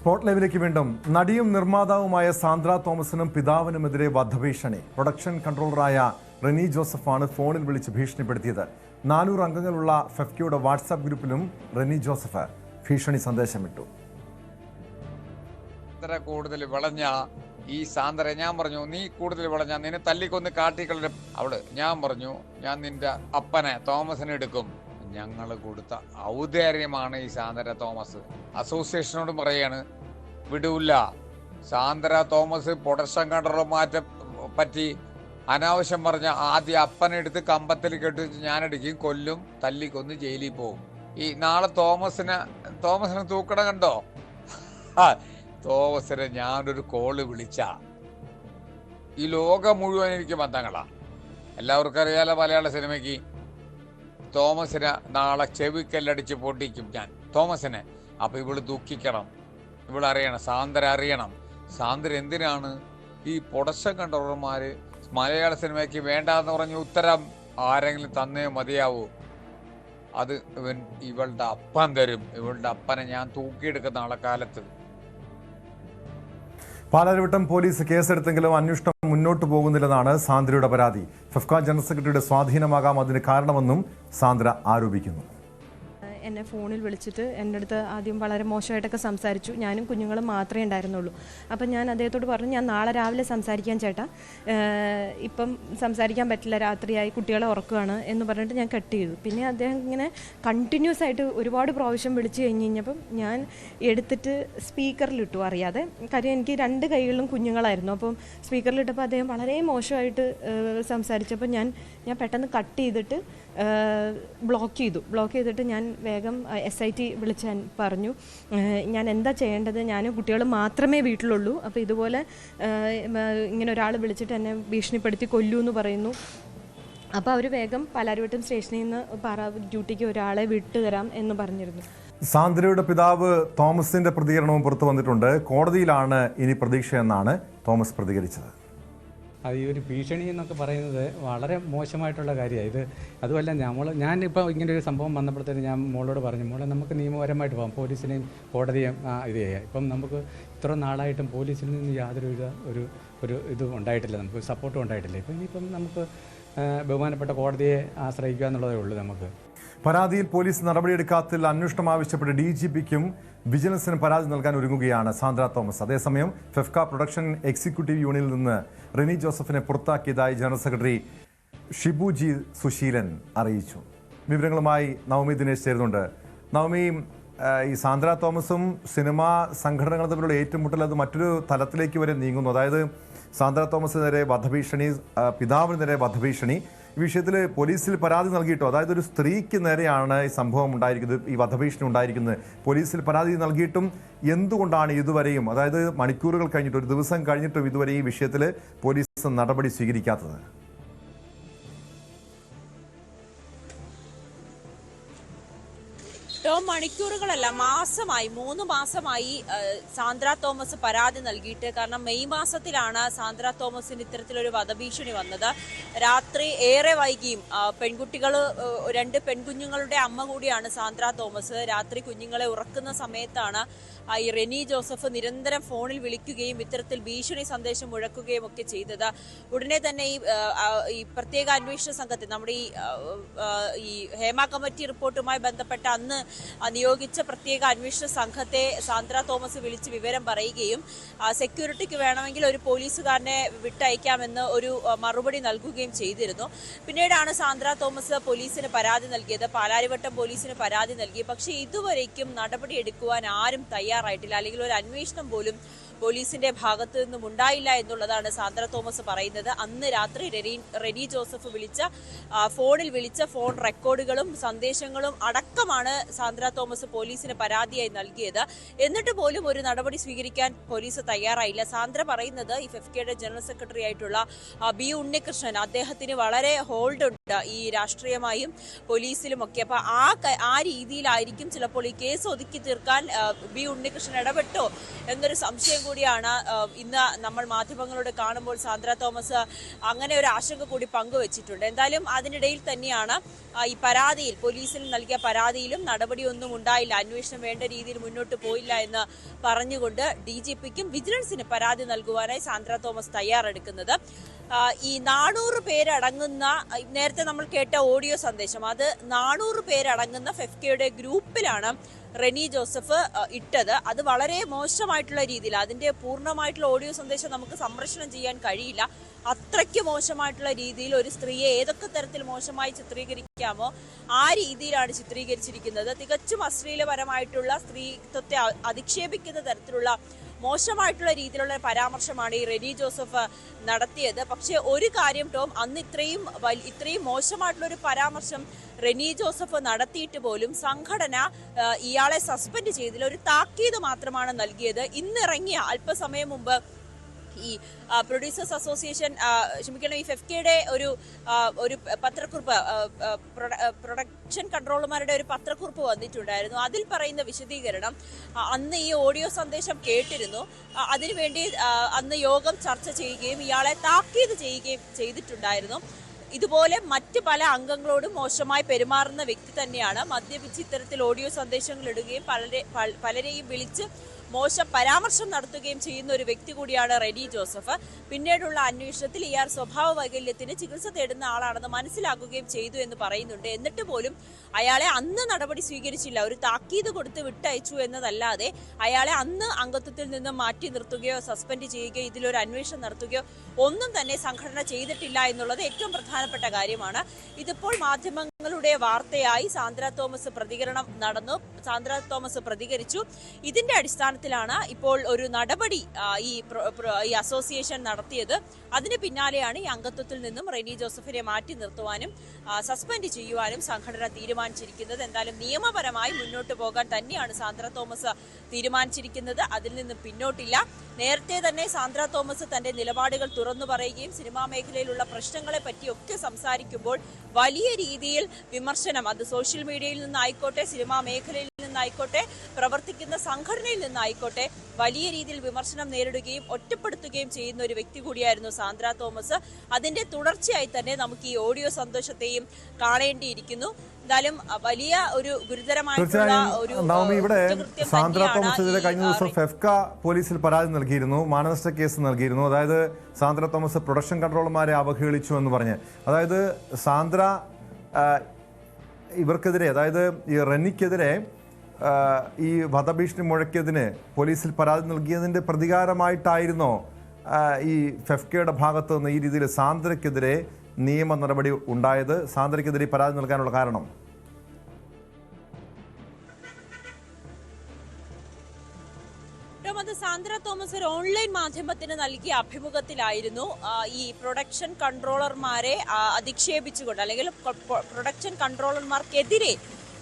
Spot ലൈവിലേക്ക് വീണ്ടും നടിയും നിർമ്മാതാവുമായ സാന്ദ്ര തോമസിനും പിതാവിനുമെതിരെ വധഭീഷണി. പ്രൊഡക്ഷൻ കൺട്രോളറായ റെനി ജോസഫാണ് ഫോണിൽ വിളിച്ച് ഭീഷണിപ്പെടുത്തിയത്. നാനൂറ് അംഗങ്ങളുള്ള ഫെഫ്കിയുടെ വാട്സാപ്പ് ഗ്രൂപ്പിലും റെനി ജോസഫ് ഭീഷണി സന്ദേശമിട്ടു. കൂടുതൽ വളഞ്ഞ ഈ സാന്ദ്ര ഞാൻ പറഞ്ഞു നീ കൂടുതൽ വളഞ്ഞ നിന്നെ തല്ലിക്കൊന്ന് കാട്ടിക്കളും അവൾ ഞാൻ പറഞ്ഞു ഞാൻ നിന്റെ അപ്പനെ തോമസിനെ എടുക്കും ഞങ്ങൾ കൊടുത്ത ഔദാര്യമാണ് ഈ സാന്ദ്ര തോമസ്. അസോസിയേഷനോട് പറയാണ് വിടൂല്ല സാന്ദ്ര തോമസ് പ്രൊഡക്ഷൻ കൺട്രോൾ മാറ്റം പറ്റി അനാവശ്യം പറഞ്ഞ ആദ്യം അപ്പനെടുത്ത് കമ്പത്തിൽ കെട്ടി ഞാനടിക്കും കൊല്ലും തല്ലിക്കൊന്ന് ജയിലിൽ പോകും ഈ നാളെ തോമസിനെ തോമസിനെ തൂക്കണം കണ്ടോ? തോമസിനെ ഞാനൊരു കോൾ വിളിച്ച. ഈ ലോകം മുഴുവൻ എനിക്ക് ബന്ധങ്ങളാ. എല്ലാവർക്കും അറിയാലോ മലയാള സിനിമയ്ക്ക്. തോമസിനെ നാളെ ചെവിക്കല്ലടിച്ച് പൊട്ടിക്കും ഞാൻ. തോമസിനെ. അപ്പൊ ഇവൾ ദുഃഖിക്കണം. ഇവളറിയണം സാന്ദ്ര അറിയണം. സാന്ദ്ര എന്തിനാണ്? ഈ പ്രൊഡക്ഷൻ കൺട്രോളർമാര് മലയാള സിനിമയ്ക്ക് വേണ്ടാന്ന് പറഞ്ഞ ഉത്തരം ആരെങ്കിലും തന്നേ മതിയാവൂ. അത് ഇവൻ ഇവളുടെ അപ്പൻ തരും. ഇവളുടെ അപ്പനെ ഞാൻ തൂക്കിയെടുക്കുന്ന ആളെ കാലത്ത്. പാലാരിവട്ടം പോലീസ് കേസെടുത്തെങ്കിലും അന്വേഷണം മുന്നോട്ട് പോകുന്നില്ലെന്നാണ് സാന്ദ്രയുടെ പരാതി. ഫെഫ്ക ജനറൽ സെക്രട്ടറിയുടെ സ്വാധീനമാകാം അതിന് കാരണമെന്നും സാന്ദ്ര ആരോപിക്കുന്നു. എന്നെ ഫോണിൽ വിളിച്ചിട്ട് എന്റെ അടുത്ത് ആദ്യം വളരെ മോശമായിട്ടൊക്കെ സംസാരിച്ചു. ഞാനും കുഞ്ഞുങ്ങളും മാത്രമേ ഉണ്ടായിരുന്നുള്ളൂ. അപ്പം ഞാൻ അദ്ദേഹത്തോട് പറഞ്ഞു ഞാൻ നാളെ രാവിലെ സംസാരിക്കാൻ ചേട്ടാ. ഇപ്പം സംസാരിക്കാൻ പറ്റില്ല രാത്രിയായി കുട്ടികളെ ഉറക്കുകയാണ് എന്ന് പറഞ്ഞിട്ട് ഞാൻ കട്ട് ചെയ്തു. പിന്നെ അദ്ദേഹം ഇങ്ങനെ കണ്ടിന്യൂസ് ആയിട്ട് ഒരുപാട് പ്രാവശ്യം വിളിച്ചു കഴിഞ്ഞ് കഴിഞ്ഞപ്പം ഞാൻ എടുത്തിട്ട് സ്പീക്കറിലിട്ടു അറിയാതെ കാര്യം എനിക്ക് രണ്ട് കൈകളിലും കുഞ്ഞുങ്ങളായിരുന്നു. അപ്പം സ്പീക്കറിലിട്ടപ്പോൾ അദ്ദേഹം വളരെ മോശമായിട്ട് സംസാരിച്ചപ്പോൾ ഞാൻ ഞാൻ പെട്ടെന്ന് കട്ട് ചെയ്തിട്ട് ബ്ലോക്ക് ചെയ്തു. ബ്ലോക്ക് ചെയ്തിട്ട് ഞാൻ വേഗം എസ് ഐ ടി വിളിച്ച് പറഞ്ഞു ഞാൻ എന്താ ചെയ്യേണ്ടത്? ഞാൻ കുട്ടികൾ മാത്രമേ വീട്ടിലുള്ളൂ. അപ്പോൾ ഇതുപോലെ ഇങ്ങനെ ഒരാൾ വിളിച്ചിട്ട് എന്നെ ഭീഷണിപ്പെടുത്തി കൊല്ലൂ എന്ന് പറയുന്നു. അപ്പോൾ അവർ വേഗം പാലാരിവട്ടം സ്റ്റേഷനിൽ നിന്ന് പറ ഡ്യൂട്ടിക്ക് ഒരാളെ വിട്ടുതരാം എന്ന് പറഞ്ഞിരുന്നു. സാന്ദ്രയുടെ പിതാവ് തോമസിന്റെ പ്രതികരണവും പുറത്തു വന്നിട്ടുണ്ട്. കോടതിയിലാണ് ഇനി പ്രതീക്ഷയെന്നാണ് തോമസ് പ്രതികരിച്ചത്. അത് ഈ ഒരു ഭീഷണി എന്നൊക്കെ പറയുന്നത് വളരെ മോശമായിട്ടുള്ള കാര്യമാണ്. ഇത് അതുമല്ല നമ്മൾ ഞാനിപ്പോൾ ഇങ്ങനെ ഒരു സംഭവം വന്നപ്പോഴത്തേന് ഞാൻ മോളോട് പറഞ്ഞു മോളെ നമുക്ക് നിയമപരമായിട്ട് പോകാം. പോലീസിനെയും കോടതിയും ഇത് ചെയ്യാം. ഇപ്പം നമുക്ക് ഇത്ര നാളായിട്ടും പോലീസിൽ നിന്ന് യാതൊരു വിധ ഒരു ഒരു ഇതും ഉണ്ടായിട്ടില്ല. നമുക്ക് സപ്പോർട്ടും ഉണ്ടായിട്ടില്ല. ഇപ്പം ഇനിയിപ്പം നമുക്ക് ബഹുമാനപ്പെട്ട കോടതിയെ ആശ്രയിക്കുക എന്നുള്ളതേ ഉള്ളൂ നമുക്ക്. പരാതിയിൽ പോലീസ് നടപടിയെടുക്കാത്തിൽ അന്വേഷണം ആവശ്യപ്പെട്ട് ഡി ജി പിക്കും വിജിലൻസിന് പരാതി നൽകാൻ ഒരുങ്ങുകയാണ് സാന്ദ്ര തോമസ്. അതേസമയം ഫെഫ്ക പ്രൊഡക്ഷൻ എക്സിക്യൂട്ടീവ് യൂണിയനിൽ നിന്ന് റിനി ജോസഫിനെ പുറത്താക്കിയതായി ജനറൽ സെക്രട്ടറി ഷിബുജി സുശീലൻ അറിയിച്ചു. വിവരങ്ങളുമായി നവമി ദിനേശ് ചേരുന്നുണ്ട്. നവമി ഈ സാന്ദ്ര തോമസും സിനിമാ സംഘടനകൾ തമ്മിലുള്ള ഏറ്റുമുട്ടൽ അത് മറ്റൊരു തലത്തിലേക്ക് വരെ നീങ്ങുന്നു. അതായത് സാന്ദ്ര തോമസിനെതിരെ വധഭീഷണി പിതാവിനെതിരെ വധഭീഷണി ഈ വിഷയത്തിൽ പോലീസിൽ പരാതി നൽകിയിട്ടോ? അതായത് ഒരു സ്ത്രീക്ക് നേരെയാണ് ഈ സംഭവം ഉണ്ടായിരിക്കുന്നത് ഈ വധഭീഷണി ഉണ്ടായിരിക്കുന്നത്. പോലീസിൽ പരാതി നൽകിയിട്ടും എന്തുകൊണ്ടാണ് ഇതുവരെയും അതായത് മണിക്കൂറുകൾ കഴിഞ്ഞിട്ട് ഒരു ദിവസം കഴിഞ്ഞിട്ടും ഇതുവരെ ഈ വിഷയത്തിൽ പോലീസ് നടപടി സ്വീകരിക്കാത്തത്? ടോം മണിക്കൂറുകളല്ല മാസമായി മൂന്ന് മാസമായി സാന്ദ്ര തോമസ് പരാതി നൽകിയിട്ട്. കാരണം മെയ് മാസത്തിലാണ് സാന്ദ്ര തോമസിന് ഇത്തരത്തിലൊരു വധഭീഷണി വന്നത്. രാത്രി ഏറെ വൈകിയും പെൺകുട്ടികൾ രണ്ട് പെൺകുഞ്ഞുങ്ങളുടെ അമ്മ കൂടിയാണ് സാന്ദ്ര തോമസ്. രാത്രി കുഞ്ഞുങ്ങളെ ഉറക്കുന്ന സമയത്താണ് ഈ റെനി ജോസഫ് നിരന്തരം ഫോണിൽ വിളിക്കുകയും ഇത്തരത്തിൽ ഭീഷണി സന്ദേശം മുഴക്കുകയും ഒക്കെ ചെയ്തത്. ഉടനെ തന്നെ ഈ ഈ പ്രത്യേക അന്വേഷണ സംഘത്തെ നമ്മുടെ ഈ ഈ ഹേമ കമ്മിറ്റി റിപ്പോർട്ടുമായി ബന്ധപ്പെട്ട അന്ന് നിയോഗിച്ച പ്രത്യേക അന്വേഷണ സംഘത്തെ സാന്ദ്ര തോമസ് വിളിച്ച് വിവരം പറയുകയും സെക്യൂരിറ്റിക്ക് വേണമെങ്കിൽ ഒരു പോലീസുകാരനെ വിട്ടയക്കാമെന്ന് ഒരു മറുപടി നൽകുകയും ചെയ്തിരുന്നു. പിന്നീടാണ് സാന്ദ്ര തോമസ് പോലീസിന് പരാതി നൽകിയത്. പാലാരിവട്ടം പോലീസിന് പരാതി നൽകി. പക്ഷേ ഇതുവരേക്കും നടപടിയെടുക്കുവാൻ ആരും തയ്യാറായിട്ടില്ല അല്ലെങ്കിൽ ഒരു അന്വേഷണം പോലും പോലീസിന്റെ ഭാഗത്തു നിന്നും ഉണ്ടായില്ല എന്നുള്ളതാണ് സാന്ദ്ര തോമസ് പറയുന്നത്. അന്ന് രാത്രി റെനി റെനി ജോസഫ് വിളിച്ച ഫോണിൽ വിളിച്ച ഫോൺ റെക്കോർഡുകളും സന്ദേശങ്ങളും അടക്കമാണ് സാന്ദ്ര തോമസ് പോലീസിന് പരാതിയായി നൽകിയത്. എന്നിട്ട് പോലും ഒരു നടപടി സ്വീകരിക്കാൻ പോലീസ് തയ്യാറായില്ല. സാന്ദ്ര പറയുന്നത് ഈ ഫെഫ്കയുടെ ജനറൽ സെക്രട്ടറി ആയിട്ടുള്ള ബി ഉണ്ണികൃഷ്ണൻ അദ്ദേഹത്തിന് വളരെ ഹോൾഡ് ഉണ്ട് ഈ രാഷ്ട്രീയമായും പോലീസിലും ഒക്കെ അപ്പൊ ആ ആ രീതിയിലായിരിക്കും ചിലപ്പോൾ ഈ കേസ് ഒതുക്കി തീർക്കാൻ ബി ഉണ്ണികൃഷ്ണൻ ഇടപെട്ടോ എന്നൊരു സംശയം കൂടിയാണ് ഇന്ന് നമ്മൾ മാധ്യമങ്ങളോട് കാണുമ്പോൾ സാന്ദ്ര തോമസ് അങ്ങനെ ഒരു ആശങ്ക കൂടി പങ്കുവച്ചിട്ടുണ്ട്. എന്തായാലും അതിനിടയിൽ തന്നെയാണ് ഈ പരാതിയിൽ പോലീസിൽ നൽകിയ പരാതിയിലും നടപടിയൊന്നും ഉണ്ടായില്ല. അന്വേഷണം വേണ്ട രീതിയിൽ മുന്നോട്ട് പോയില്ല എന്ന് പറഞ്ഞുകൊണ്ട് ഡി ജി പിക്കും വിജിലൻസിന് പരാതി നൽകുവാനായി സാന്ദ്ര തോമസ് തയ്യാറെടുക്കുന്നത്. ഈ നാനൂറ് പേരടങ്ങുന്ന നേരത്തെ നമ്മൾ കേട്ട ഓഡിയോ സന്ദേശം അത് നാനൂറ് പേരടങ്ങുന്ന ഫെഫ്കയുടെ ഗ്രൂപ്പിലാണ് റെനി ജോസഫ് ഇട്ടത്. അത് വളരെ മോശമായിട്ടുള്ള രീതിയിൽ അതിന്റെ പൂർണമായിട്ടുള്ള ഓഡിയോ സന്ദേശം നമുക്ക് സംപ്രേഷണം ചെയ്യാൻ കഴിയില്ല. അത്രയ്ക്ക് മോശമായിട്ടുള്ള രീതിയിൽ ഒരു സ്ത്രീയെ ഏതൊക്കെ തരത്തിൽ മോശമായി ചിത്രീകരിക്കാമോ ആ രീതിയിലാണ് ചിത്രീകരിച്ചിരിക്കുന്നത്. തികച്ചും അശ്ലീലപരമായിട്ടുള്ള സ്ത്രീത്വത്തെ അധിക്ഷേപിക്കുന്ന തരത്തിലുള്ള മോശമായിട്ടുള്ള രീതിയിലുള്ള പരാമർശമാണ് ഈ റെനി ജോസഫ് നടത്തിയത്. പക്ഷെ ഒരു കാര്യം ടോം അന്ന് ഇത്രയും ഇത്രയും മോശമായിട്ടുള്ള ഒരു പരാമർശം റെനി ജോസഫ് നടത്തിയിട്ട് പോലും സംഘടന ഇയാളെ സസ്പെൻഡ് ചെയ്തില്ല. ഒരു താക്കീത് മാത്രമാണ് നൽകിയത്. ഇന്നിറങ്ങിയ അല്പസമയം മുമ്പ് ഈ പ്രൊഡ്യൂസേഴ്സ് അസോസിയേഷൻ ക്ഷമിക്കണം ഈ ഫെഫ്കയുടെ ഒരു ഒരു പത്രക്കുറിപ്പ് പ്രൊഡക്ഷൻ കൺട്രോളർമാരുടെ ഒരു പത്രക്കുറിപ്പ് വന്നിട്ടുണ്ടായിരുന്നു. അതിൽ പറയുന്ന വിശദീകരണം അന്ന് ഈ ഓഡിയോ സന്ദേശം കേട്ടിരുന്നു. അതിനുവേണ്ടി അന്ന് യോഗം ചർച്ച ചെയ്യുകയും ഇയാളെ താക്കീത് ചെയ്യുകയും ചെയ്തിട്ടുണ്ടായിരുന്നു. ഇതുപോലെ മറ്റ് പല അംഗങ്ങളോടും മോശമായി പെരുമാറുന്ന വ്യക്തി തന്നെയാണ് മദ്യപിച്ച് ഇത്തരത്തിൽ ഓഡിയോ സന്ദേശങ്ങൾ ഇടുകയും പലരെ പലരെയും വിളിച്ച് മോശം പരാമർശം നടത്തുകയും ചെയ്യുന്ന ഒരു വ്യക്തി കൂടിയാണ് റെഡി ജോസഫ്. പിന്നീടുള്ള അന്വേഷണത്തിൽ ഇയാൾ സ്വഭാവ വൈകല്യത്തിന് ചികിത്സ തേടുന്ന ആളാണെന്ന് മനസ്സിലാക്കുകയും ചെയ്തു എന്ന് പറയുന്നുണ്ട്. എന്നിട്ട് പോലും അയാളെ അന്ന് നടപടി സ്വീകരിച്ചില്ല. ഒരു താക്കീത് കൊടുത്ത് വിട്ടയച്ചു എന്നതല്ലാതെ അയാളെ അന്ന് അംഗത്വത്തിൽ നിന്ന് മാറ്റി നിർത്തുകയോ സസ്പെൻഡ് ചെയ്യുകയോ ഇതിലൊരു അന്വേഷണം നടത്തുകയോ ഒന്നും തന്നെ സംഘടന ചെയ്തിട്ടില്ല എന്നുള്ളത് ഏറ്റവും പ്രധാനപ്പെട്ട കാര്യമാണ്. ഇതിപ്പോൾ മാധ്യമങ്ങളുടെ വാർത്തയായി സാന്ദ്ര തോമസ് പ്രതികരണം നടന്നു. സാന്ദ്ര തോമസ് പ്രതികരിച്ചു. ഇതിന്റെ അടിസ്ഥാനത്തിലാണ് ഇപ്പോൾ ഒരു നടപടി ഈ ഈ അസോസിയേഷൻ നടത്തിയത്. അതിന് പിന്നാലെയാണ് ഈ അംഗത്വത്തിൽ നിന്നും റെനി ജോസഫിനെ മാറ്റി നിർത്തുവാനും സസ്പെൻഡ് ചെയ്യുവാനും സംഘടന തീരുമാനിച്ചിരിക്കുന്നത്. എന്തായാലും നിയമപരമായി മുന്നോട്ട് പോകാൻ തന്നെയാണ് സാന്ദ്ര തോമസ് തീരുമാനിച്ചിരിക്കുന്നത്. അതിൽ നിന്ന് പിന്നോട്ടില്ല. നേരത്തെ തന്നെ സാന്ദ്ര തോമസ് തന്റെ നിലപാടുകൾ തുറന്നു പറയുകയും സിനിമാ മേഖലയിലുള്ള പ്രശ്നങ്ങളെ പറ്റിയൊക്കെ സംസാരിക്കുമ്പോൾ വലിയ രീതിയിൽ വിമർശനം അത് സോഷ്യൽ മീഡിയയിൽ നിന്നായിക്കോട്ടെ സിനിമാ മേഖലയിൽ നിന്നായിക്കോട്ടെ പ്രവർത്തിക്കുന്ന സംഘടനയിൽ നിന്നായിക്കോട്ടെ വലിയ രീതിയിൽ വിമർശനം നേരിടുകയും ഒറ്റപ്പെടുത്തുകയും ചെയ്യുന്ന ഒരു വ്യക്തി കൂടിയായിരുന്നു സാന്ദ്ര തോമസ്. അതിന്റെ തുടർച്ചയായി തന്നെ നമുക്ക് ഈ ഓഡിയോ സന്തോഷത്തെയും കാണേണ്ടിയിരിക്കുന്നു. എന്തായാലും വലിയ ഒരു ഗുരുതരമായിട്ടുള്ള ഒരു ഇവിടെ സാന്ദ്ര തോമസ് തോമസിനെതിരെ കഴിഞ്ഞ ദിവസം ഫെഫ്ക പോലീസിൽ പരാതി നൽകിയിരുന്നു മാനനഷ്ട കേസ് നൽകിയിരുന്നു. അതായത് സാന്ദ്ര തോമസ് പ്രൊഡക്ഷൻ കൺട്രോളർമാരെ അവഹേളിച്ചു എന്ന് പറഞ്ഞ്. അതായത് സാന്ദ്ര ഇവർക്കെതിരെ അതായത് ഈ റെന്നിക്കെതിരെ ഈ വധഭീഷണി മുഴക്കിയതിന് പോലീസിൽ പരാതി നൽകിയതിന്റെ പ്രതികാരമായിട്ടായിരുന്നോ ഈ ഫെഫ്കയുടെ ഭാഗത്ത് നിന്ന് ഈ രീതിയിൽ സാന്ദ്രയ്ക്കെതിരെ നിയമ നടപടി ഉണ്ടായത് സാന്ദ്രയ്ക്കെതിരെ പരാതി നൽകാനുള്ള കാരണം? സാന്ദ്ര തോമസ് ഒരു ഓൺലൈൻ മാധ്യമത്തിന് നൽകിയ അഭിമുഖത്തിലായിരുന്നു. ഈ പ്രൊഡക്ഷൻ കൺട്രോളർമാരെ അധിക്ഷേപിച്ചുകൊണ്ട് അല്ലെങ്കിൽ പ്രൊഡക്ഷൻ കൺട്രോളർമാർക്കെതിരെ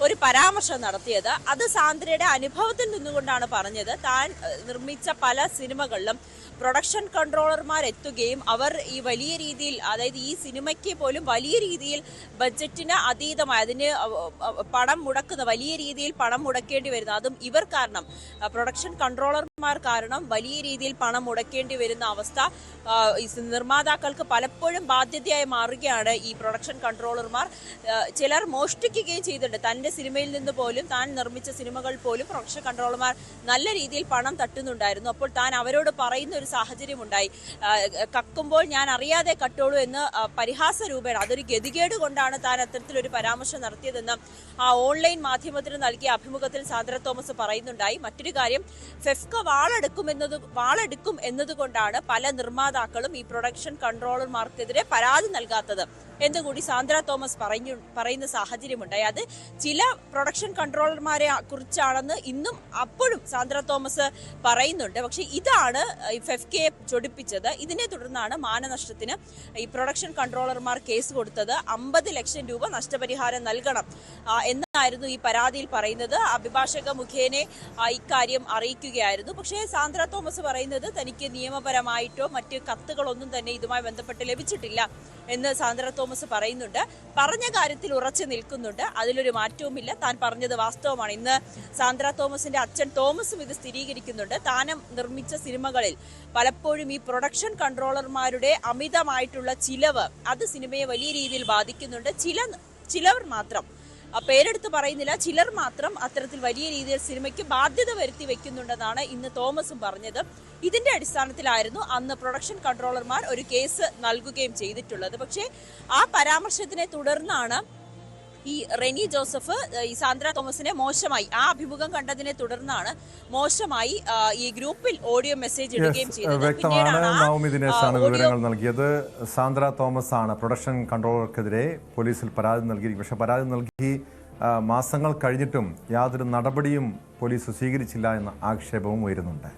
ഒരു പരാമർശം നടത്തിയത്. അത് സാന്ദ്രയുടെ അനുഭവത്തിൽ നിന്നുകൊണ്ടാണ് പറഞ്ഞത്. താൻ നിർമ്മിച്ച പല സിനിമകളിലും പ്രൊഡക്ഷൻ കൺട്രോളർമാർ എത്തുകയും അവർ ഈ വലിയ രീതിയിൽ അതായത് ഈ സിനിമയ്ക്ക് പോലും വലിയ രീതിയിൽ ബഡ്ജറ്റിന് അതീതമായി അതിന് പണം മുടക്കുന്ന വലിയ രീതിയിൽ പണം മുടക്കേണ്ടി വരുന്ന അതും ഇവർ കാരണം പ്രൊഡക്ഷൻ കൺട്രോളർമാർ കാരണം വലിയ രീതിയിൽ പണം മുടക്കേണ്ടി വരുന്ന അവസ്ഥ നിർമ്മാതാക്കൾക്ക് പലപ്പോഴും ബാധ്യതയായി മാറുകയാണ് ഈ പ്രൊഡക്ഷൻ കൺട്രോളർമാർ. ചിലർ മോഷ്ടിക്കുകയും ചെയ്തിട്ടുണ്ട്. തന്റെ സിനിമയിൽ നിന്ന് പോലും താൻ നിർമ്മിച്ച സിനിമകൾ പോലും പ്രൊഡക്ഷൻ കൺട്രോളർമാർ നല്ല രീതിയിൽ പണം തട്ടുന്നുണ്ടായിരുന്നു. അപ്പോൾ താൻ അവരോട് പറയുന്ന ഒരു സാഹചര്യം ഉണ്ടായി ആ, കക്കുമ്പോൾ ഞാൻ അറിയാതെ കട്ടോളൂ എന്ന് പരിഹാസ രൂപേണ അതൊരു ഗതികേട് കൊണ്ടാണ് താൻ അത്തരത്തിലൊരു പരാമർശം നടത്തിയതെന്ന് ആ ഓൺലൈൻ മാധ്യമത്തിന് നൽകിയ അഭിമുഖത്തിൽ സാന്ദ്ര തോമസ് പറയുന്നുണ്ടായി. മറ്റൊരു കാര്യം ഫെഫ്ക വാളെടുക്കും എന്നത് വാളെടുക്കും എന്നതുകൊണ്ടാണ് പല നിർമ്മാതാക്കളും ഈ പ്രൊഡക്ഷൻ കൺട്രോളർമാർക്കെതിരെ പരാതി നൽകാത്തത്. എന്നുകൂടി സാന്ദ്ര തോമസ് പറഞ്ഞു പറയുന്ന സാഹചര്യമുണ്ടായി. അത് ചില പ്രൊഡക്ഷൻ കൺട്രോളർമാരെ കുറിച്ചാണെന്ന് ഇന്നും അപ്പോഴും സാന്ദ്ര തോമസ് പറയുന്നുണ്ട്. പക്ഷെ ഇതാണ് ഫെഫ്കയെ ചൊടിപ്പിച്ചത്. ഇതിനെ തുടർന്നാണ് മാനനഷ്ടത്തിന് ഈ പ്രൊഡക്ഷൻ കൺട്രോളർമാർ കേസ് കൊടുത്തത്. അമ്പത് ലക്ഷം രൂപ നഷ്ടപരിഹാരം നൽകണം എന്നായിരുന്നു ഈ പരാതിയിൽ പറയുന്നത്. അഭിഭാഷക മുഖേനെ ഇക്കാര്യം അറിയിക്കുകയായിരുന്നു. പക്ഷേ സാന്ദ്ര തോമസ് പറയുന്നത് തനിക്ക് നിയമപരമായിട്ടോ മറ്റ് കത്തുകളൊന്നും തന്നെ ഇതുമായി ബന്ധപ്പെട്ട് ലഭിച്ചിട്ടില്ല എന്ന് സാന്ദ്ര തോമസ് പറയുന്നുണ്ട്. പറഞ്ഞ കാര്യത്തിൽ ഉറച്ചു നിൽക്കുന്നുണ്ട്. അതിലൊരു മാറ്റവുമില്ല. താൻ പറഞ്ഞത് വാസ്തവമാണ്. ഇന്ന് സാന്ദ്ര തോമസിന്റെ അച്ഛൻ തോമസും ഇത് സ്ഥിരീകരിക്കുന്നുണ്ട്. താനം നിർമ്മിച്ച സിനിമകളിൽ പലപ്പോഴും ഈ പ്രൊഡക്ഷൻ കൺട്രോളർമാരുടെ അമിതമായിട്ടുള്ള ചിലവ് അത് സിനിമയെ വലിയ രീതിയിൽ ബാധിക്കുന്നുണ്ട്. ചില ചിലവർ മാത്രം പേരെടുത്ത് പറയുന്നില്ല. ചിലർ മാത്രം അത്തരത്തിൽ വലിയ രീതിയിൽ സിനിമയ്ക്ക് ബാധ്യത വരുത്തി വെക്കുന്നുണ്ടെന്നാണ് ഇന്ന് തോമസും പറഞ്ഞത്. ഇതിന്റെ അടിസ്ഥാനത്തിലായിരുന്നു അന്ന് പ്രൊഡക്ഷൻ കൺട്രോളർമാർ ഒരു കേസ് നൽകുകയും ചെയ്തിട്ടുള്ളത്. പക്ഷേ ആ പരാമർശത്തിനെ തുടർന്നാണ് ഈ റെനി ജോസഫ് ഈ സാന്ദ്ര തോമസിനെ മോശമായി ആ അഭിമുഖം കണ്ടതിനെ തുടർന്നാണ് മോശമായി ഈ ഗ്രൂപ്പിൽ ഓഡിയോ മെസ്സേജ് ഇടുകയും ചെയ്തത്. വ്യക്തമാണ്. നവമി ദിനേശാണ് വിവരങ്ങൾ നൽകിയത്. സാന്ദ്ര തോമസ് ആണ് പ്രൊഡക്ഷൻ കൺട്രോളർക്കെതിരെ പോലീസിൽ പരാതി നൽകിയിരിക്കും പക്ഷെ പരാതി നൽകി മാസങ്ങൾ കഴിഞ്ഞിട്ടും യാതൊരു നടപടിയും പോലീസ് സ്വീകരിച്ചില്ല എന്ന ആക്ഷേപവും ഉയരുന്നുണ്ട്.